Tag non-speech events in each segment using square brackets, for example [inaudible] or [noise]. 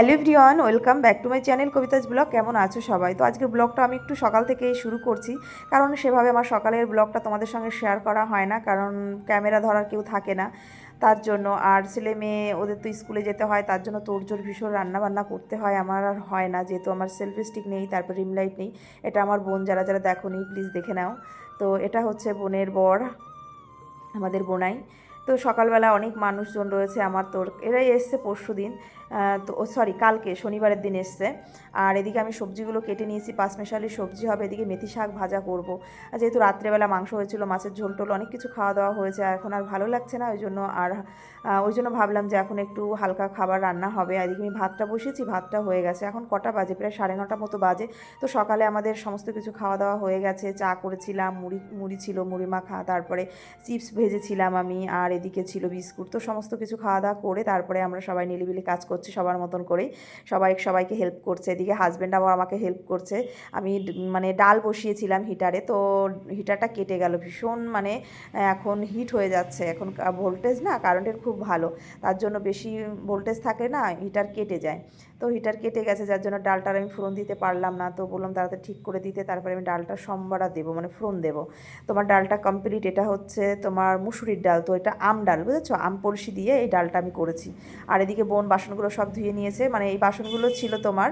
Hello everyone, welcome back to my channel Kabita's blog. কেমন আছো সবাই? তো আজকের ব্লগটা আমি একটু সকাল থেকেই শুরু করছি। কারণ সেভাবে আমার সকালের ব্লগটা তোমাদের সঙ্গে শেয়ার করা হয় না, কারণ ক্যামেরা ধরার কেউ থাকে না তার জন্য। আর ছেলে মেয়ে, ওদের তো স্কুলে যেতে হয়, তার জন্য তোড়জোড় ভীষণ রান্নাবান্না করতে হয়। আমার আর হয় না, যেহেতু আমার সেলফি স্টিক নেই, তারপর রিম লাইট নেই। এটা আমার বোন যারা যারা দেখো নি প্লিজ দেখে নাও। তো এটা হচ্ছে বোনের বর, আমাদের বোনাই। তো সকালবেলা অনেক মানুষজন রয়েছে আমার তোর, এরাই এসছে পরশু দিন তো সরি কালকে, শনিবারের দিন এসছে। আর এদিকে আমি সবজিগুলো কেটে নিয়েছি পাঁচমেশালি সবজি হবে, এদিকে মেথি শাক ভাজা করব। আর যেহেতু রাত্রেবেলা মাংস হয়েছিল, মাছের ঝোল টোল অনেক কিছু খাওয়া দাওয়া হয়েছে এখন আর ভালো লাগছে না, ওই জন্য আর ওই জন্য ভাবলাম যে এখন একটু হালকা খাবার রান্না হবে। এদিকে আমি ভাতটা বসিয়েছি, ভাতটা হয়ে গেছে, এখন কটা বাজে? প্রায় সাড়ে নটা মতো বাজে। তো সকালে আমাদের সমস্ত কিছু খাওয়া দাওয়া হয়ে গেছে, চা করেছিলাম, মুড়ি মুড়ি ছিল, মুড়ি মাখা, তারপরে চিপস ভেজেছিলাম আমি, আর এদিকে ছিল বিস্কুট, তো সমস্ত কিছু খাওয়া দাওয়া করে তারপরে আমরা সবাই নিলিবিলি কাজ করছি সবার মতন করেই সবাই, সবাইকে হেল্প করছে, এদিকে হাজব্যান্ড আবার আমাকে হেল্প করছে। আমি মানে ডাল বসিয়েছিলাম হিটারে তো হিটারটা কেটে গেল ভীষণ মানে এখন হিট হয়ে যাচ্ছে। এখন ভোল্টেজ না কারেন্টের খুব ভালো, তার জন্য বেশি ভোল্টেজ থাকে না হিটার কেটে যায়। তো হিটার কেটে গেছে, যার জন্য ডালটার আমি ফোড়ন দিতে পারলাম না, তো বললাম তাড়াতাড়ি ঠিক করে দিতে, তারপরে আমি ডালটা সম্বারা দেবো মানে ফোড়ন দেবো। তোমার ডালটা কমপ্লিট এটা হচ্ছে তোমার মুসুরির ডাল, তো এটা আম ডাল, বুঝেছ? আম পলসি দিয়ে এই ডালটা আমি করেছি। আর এদিকে বোন বাসনগুলো সব ধুয়ে নিয়েছে। মানে এই বাসনগুলো ছিল তোমার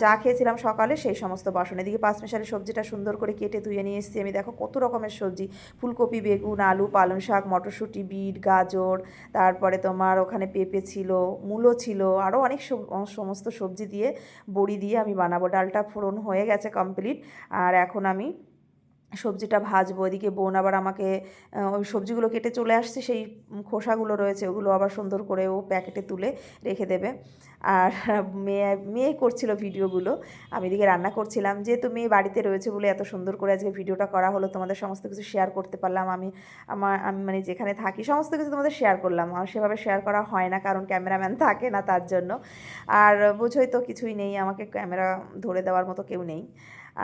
চা খেয়েছিলাম সকালে, সেই সমস্ত বাসন। এদিকে পাঁচ মিশালি সবজিটা সুন্দর করে কেটে ধুয়ে নিয়ে এসেছি। আমি দেখো কত রকমের সবজি। ফুলকপি, বেগুন, আলু, পালং শাক, মটরশুঁটি, বিট, গাজর, তারপরে তোমার ওখানে পেঁপে ছিল, মূলো ছিল আরও অনেক সমস্ত সবজি দিয়ে, বড়ি দিয়ে আমি বানাবো। ডালটা ফোড়ন হয়ে গেছে কমপ্লিট আর এখন আমি সবজিটা ভাজবো, এদিকে বোন আবার আমাকে ওই সবজিগুলো কেটে চলে আসছে, সেই খোসাগুলো রয়েছে, ওগুলো আবার সুন্দর করে ও প্যাকেটে তুলে রেখে দেবে। আর [laughs] মেয়ে মেয়ে করছিল ভিডিওগুলো, আমি এদিকে রান্না করছিলাম। যেহেতু মেয়ে বাড়িতে রয়েছে বলে এত সুন্দর করে আজকে ভিডিওটা করা হলো, তোমাদের সমস্ত কিছু শেয়ার করতে পারলাম। আমি, আমার, আমি মানে যেখানে থাকি, সমস্ত কিছু তোমাদের শেয়ার করলাম। আমার সেভাবে শেয়ার করা হয় না, কারণ ক্যামেরাম্যান থাকে না তার জন্য। আর বোঝোই তো কিছুই নেই, আমাকে ক্যামেরা ধরে দেওয়ার মতো কেউ নেই।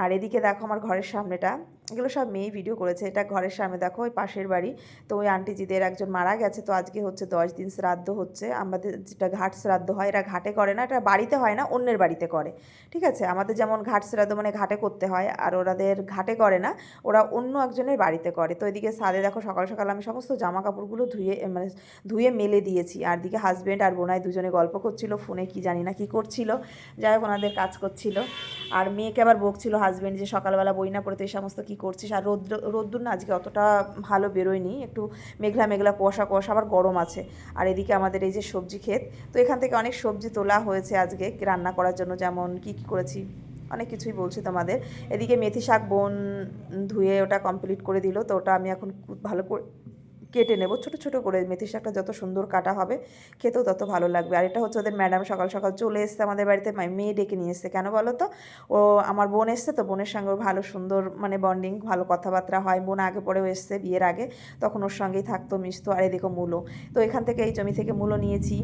আর এদিকে দেখো আমার ঘরের সামনেটা এগুলো সব মেয়ে ভিডিও করেছে। এটা ঘরের সামনে, দেখো, ওই পাশের বাড়ি। তো ওই আন্টিজিদের একজন মারা গেছে। তো আজকে হচ্ছে দশ দিন শ্রাদ্ধ হচ্ছে। আমাদের যেটা ঘাট শ্রাদ্ধ হয়, এরা ঘাটে করে না, এটা বাড়িতে হয় না, অন্যের বাড়িতে করে। ঠিক আছে? আমাদের যেমন ঘাট শ্রাদ্ধ মানে ঘাটে করতে হয়, আর ওরাদের ঘাটে করে না, ওরা অন্য একজনের বাড়িতে করে। তো এদিকে সাদে দেখো, সকাল সকাল আমি সমস্ত জামা কাপড়গুলো ধুয়ে মানে ধুয়ে মেলে দিয়েছি। আর দিকে হাজব্যান্ড আর বোনাই দুজনে গল্প করছিল, ফোনে কি জানি না কি করছিল। যাই হোক, ওনাদের কাজ করছিল। আর মেয়েকে আবার বকছিল হাজব্যান্ড যে সকালবেলা বই না পড়তে, এই সমস্ত কী করছিস? আর রোদ্র, রোদ্দুর না আজকে অতটা ভালো বেরোয়নি। একটু মেঘলা মেঘলা, কুয়াশা কুয়াশা, আবার গরম আছে। আর এদিকে আমাদের এই যে সবজি ক্ষেত, তো এখান থেকে অনেক সবজি তোলা হয়েছে আজকে রান্না করার জন্য। যেমন কি, কী করেছি? অনেক কিছুই বলছি তোমাদের। এদিকে মেথি শাক বোন ধুয়ে ওটা কমপ্লিট করে দিল। তো ওটা আমি এখন ভালো করে কেটে নেব। ছোটো ছোটো করে মেথি শাকটা যত সুন্দর কাটা হবে, খেতেও তত ভালো লাগবে। আর এটা হচ্ছে ওদের ম্যাডাম সকাল সকাল চলে এসছে আমাদের বাড়িতে মেয়ে ডেকে নিয়ে এসছে। কেন বলো তো? ও আমার বোন এসছে তো, বোনের সঙ্গে ভালো সুন্দর মানে বন্ডিং ভালো কথাবার্তা হয়। বোন আগে পরেও এসছে বিয়ের আগে। তখন ওর সঙ্গেই থাকতো মিশতো আর এদিকে মূলো। তো এখান থেকে এই জমি থেকে মূলো নিয়েছি।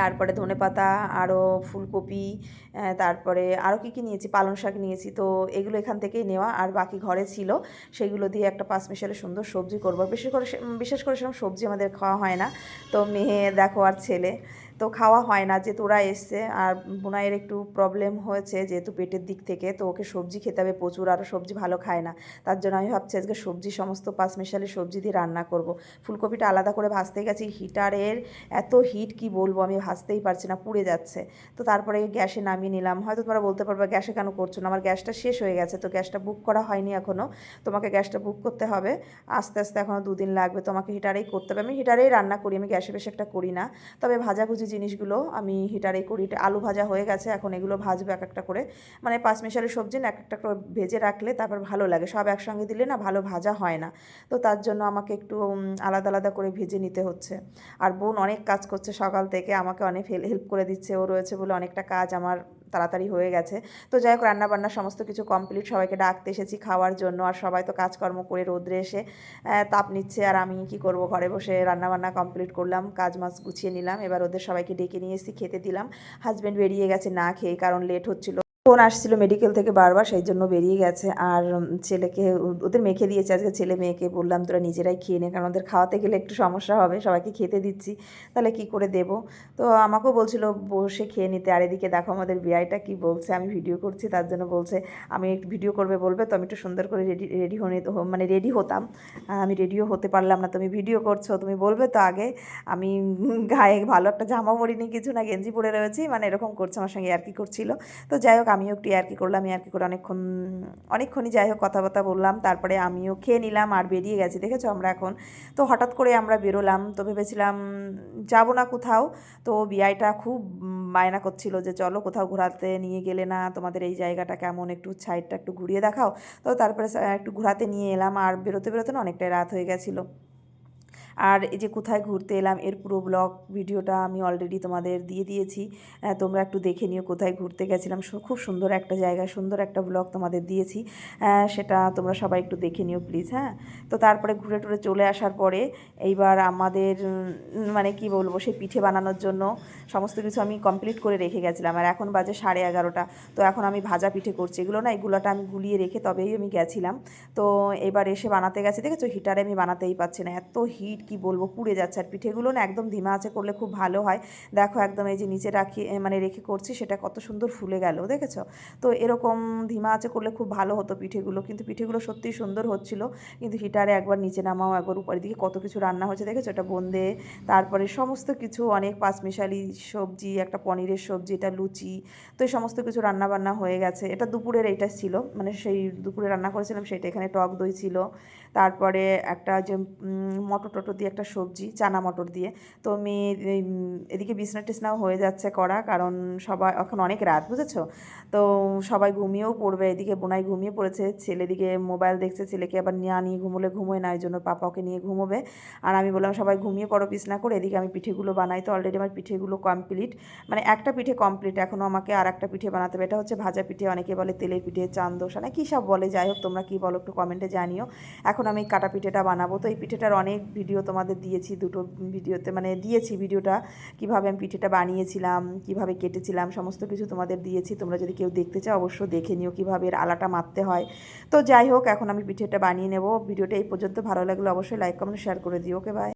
তারপরে ধনে পাতা আরও ফুলকপি তারপরে আরও কী কী নিয়েছি? পালং শাক নিয়েছি। তো এগুলো এখান থেকেই নেওয়া। আর বাকি ঘরে ছিল, সেগুলো দিয়ে একটা পাঁচ মিশালে সুন্দর সবজি করব। বিশেষ করে বিশেষ করে সেরকম সবজি আমাদের খাওয়া হয় না। তো মেয়ে, দেখো, আর ছেলে। তো খাওয়া হয় না যে তোরা এসছে আর বোনাইয়ের একটু প্রবলেম হয়েছে যেহেতু পেটের দিক থেকে, তো ওকে সবজি খেতে হবে প্রচুর আরও সবজি ভালো খায় না। তার জন্য আমি ভাবছি আজকে সবজি সমস্ত পাঁচ মিশালি সবজি দিয়ে রান্না করব। ফুলকপিটা আলাদা করে ভাজতে গেছি, হিটারের এত হিট কি বলব আমি ভাজতেই পারছি না, পুড়ে যাচ্ছে। তো তারপরে গ্যাসে নামিয়ে নিলাম। হয়তো তোমরা বলতে পারবে গ্যাসে কেন করছ না? আমার গ্যাসটা শেষ হয়ে গেছে, তো গ্যাসটা বুক করা হয়নি এখনও তোমাকে গ্যাসটা বুক করতে হবে। আস্তে আস্তে এখনও দুদিন লাগবে। তোমাকে হিটারেই করতে হবে। আমি হিটারেই রান্না করি, আমি গ্যাসে বেশি একটা করি না। তবে ভাজাভুজি ভাজি জিনিসগুলো আমি হিটারে করি আলু ভাজা হয়ে গেছে, এখন এগুলো ভাজবে এক একটা করে। মানে পাঁচ মিশালের সবজি না, এক একটা করে ভেজে রাখলে তারপর ভালো লাগে। সব একসঙ্গে দিলে না ভালো ভাজা হয় না। তো তার জন্য আমাকে একটু আলাদা আলাদা করে ভেজে নিতে হচ্ছে। আর বোন অনেক কাজ করছে সকাল থেকে, আমাকে অনেক হেল্প করে দিচ্ছে। ও রয়েছে বলে অনেকটা কাজ আমার তাড়াতাড়ি হয়ে গেছে। তো যাই হোক, রান্নাবান্না সমস্ত কিছু কমপ্লিট সবাইকে ডাকতে এসেছি খাওয়ার জন্য। আর সবাই তো কাজকর্ম করে রোদ্রে এসে তাপ নিচ্ছে। আর আমি কি করব? ঘরে বসে রান্নাবান্না কমপ্লিট করলাম, কাজ মাছ গুছিয়ে নিলাম। এবার ওদের সবাইকে ডেকে নিয়ে এসেছি, খেতে দিলাম। হাজব্যান্ড বেরিয়ে গেছে না খেয়ে, কারণ লেট হচ্ছিল। ফোন আসছিল মেডিকেল থেকে বারবার, সেই জন্য বেরিয়ে গেছে। আর ছেলেকে, ওদের মেখে দিয়েছে আজকে ছেলে মেয়েকে। বললাম, তোরা নিজেরাই খেয়ে নে, কারণ ওদের খাওয়াতে গেলে একটু সমস্যা হবে। সবাইকে খেতে দিচ্ছি। তাহলে কি করে দেব? তো আমাকেও বলছিল, বসে খেয়ে নিতে। আর এদিকে দেখো আমাদের বিআইটা কি বলছে। আমি ভিডিও করছি, তার জন্য বলছে, আমি একটু ভিডিও করবে বলবে, তো আমি একটু সুন্দর করে রেডি রেডি হয়ে মানে রেডি হতাম। আমি রেডিও হতে পারলাম না। তুমি ভিডিও করছ, তুমি বলবে তো আগে। আমি গায়ে ভালো একটা জামা পরিনি, কিছু না, গেঞ্জি পরে রয়েছি। মানে এরকম করছে আমার সঙ্গে, আর কি করছিল। তো যাই হোক আমিও একটু ইয়ার্কি করলাম, ইয়ার্কি করে অনেকক্ষণ, অনেকক্ষণই যাই হোক কথাবার্তা বললাম, তারপরে আমিও খেয়ে নিলাম আর বেরিয়ে গেছি, দেখেছ আমরা এখন? তো হঠাৎ করে আমরা বেরোলাম, তো ভেবেছিলাম যাব না কোথাও, তো বিআইটা খুব বায়না করছিল যে চলো কোথাও ঘোরাতে নিয়ে গেলে না, তোমাদের এই জায়গাটা কেমন, একটু সাইডটা একটু ঘুরিয়ে দেখাও। তো তারপরে একটু ঘোরাতে নিয়ে এলাম, আর বেরোতে বেরোতে না অনেকটাই রাত হয়ে গেছিল। আর এই যে কোথায় ঘুরতে এলাম, এর পুরো ব্লগ ভিডিওটা আমি অলরেডি তোমাদের দিয়ে দিয়েছি। তোমরা একটু দেখে নিও কোথায় ঘুরতে গেছিলাম। খুব সুন্দর একটা জায়গা সুন্দর একটা ব্লগ তোমাদের দিয়েছি। সেটা তোমরা সবাই একটু দেখে নিও প্লিজ হ্যাঁ? তো তারপরে ঘুরে টুরে চলে আসার পরে এইবার আমাদের মানে কি বলব, সেই পিঠে বানানোর জন্য সমস্ত কিছু আমি কমপ্লিট করে রেখে গেছিলাম। আর এখন বাজে সাড়ে এগারোটা। তো এখন আমি ভাজা পিঠে করছি। এগুলো না, এগুলোটা আমি গুলিয়ে রেখে তবেই আমি গেছিলাম। তো এবার এসে বানাতে গেছি। দেখেছ? হিটারে আমি বানাতেই পারছি না। এত হিট কি বলব পুড়ে যাচ্ছে আর পিঠেগুলো না একদম ধিমা আছে করলে খুব ভালো হয়। দেখো একদম এই যে নিচে রাখি মানে রেখে করছি সেটা কত সুন্দর ফুলে গেল দেখেছ? তো এরকম ধিমা আছে করলে খুব ভালো হতো পিঠেগুলো কিন্তু পিঠেগুলো সত্যিই সুন্দর হচ্ছিল। কিন্তু হিটারে একবার নিচে নামাও একবার উপরের দিকে কত কিছু রান্না হচ্ছে দেখেছ? এটা বোঁদে তারপরে সমস্ত কিছু অনেক পাঁচমিশালি সবজি একটা পনিরের সবজি এটা লুচি তো এই সমস্ত কিছু রান্না বান্না হয়ে গেছে। এটা দুপুরের এইটা ছিল মানে সেই দুপুরে রান্না করেছিলাম সেটা এখানে টক দই ছিল। তারপরে একটা যে উম, মটর দিয়ে একটা সবজি, চানা মটর দিয়ে। তো মেয়ে এদিকে বিছনা টিছনাও হয়ে যাচ্ছে করা, কারণ সবাই, এখন অনেক রাত, বুঝেছ? তো সবাই ঘুমিয়েও পড়বে, এদিকে বোনাই ঘুমিয়ে পড়েছে, ছেলে দিকে মোবাইল দেখছে, ছেলেকে আবার নিয়ে নিয়ে ঘুমোলে ঘুমোয় না ওই জন্য পাপা ওকে নিয়ে ঘুমোবে। আর আমি বললাম, সবাই ঘুমিয়ে পড়ো বিছনা করে, এদিকে আমি পিঠেগুলো বানাই, তো অলরেডি আমার পিঠেগুলো কমপ্লিট মানে একটা পিঠে কমপ্লিট এখনও আমাকে আর একটা পিঠে বানাতে হবে, এটা হচ্ছে ভাজা পিঠে, অনেকে বলে তেলের পিঠে চান্দোসা না কী সব বলে, যাই হোক, তোমরা কী বলো একটু কমেন্টে জানিও। এখন আমি কাটা পিঠেটা বানাবো, তো এই পিঠেটার অনেক ভিডিও তোমাদের দিয়েছি দুটো ভিডিওতে মানে দিয়েছি ভিডিওটা, কীভাবে আমি পিঠেটা বানিয়েছিলাম, কীভাবে কেটেছিলাম, সমস্ত কিছু তোমাদের দিয়েছি। তোমরা যদি কেউ দেখতে চাও অবশ্য দেখে নিও কীভাবে এর আলাটা মারতে হয়। তো যাই হোক, এখন আমি পিঠেটা বানিয়ে নেব। ভিডিওটা এই পর্যন্ত ভালো লাগলে অবশ্যই লাইক কমেন্ট শেয়ার করে দিও। Okay bye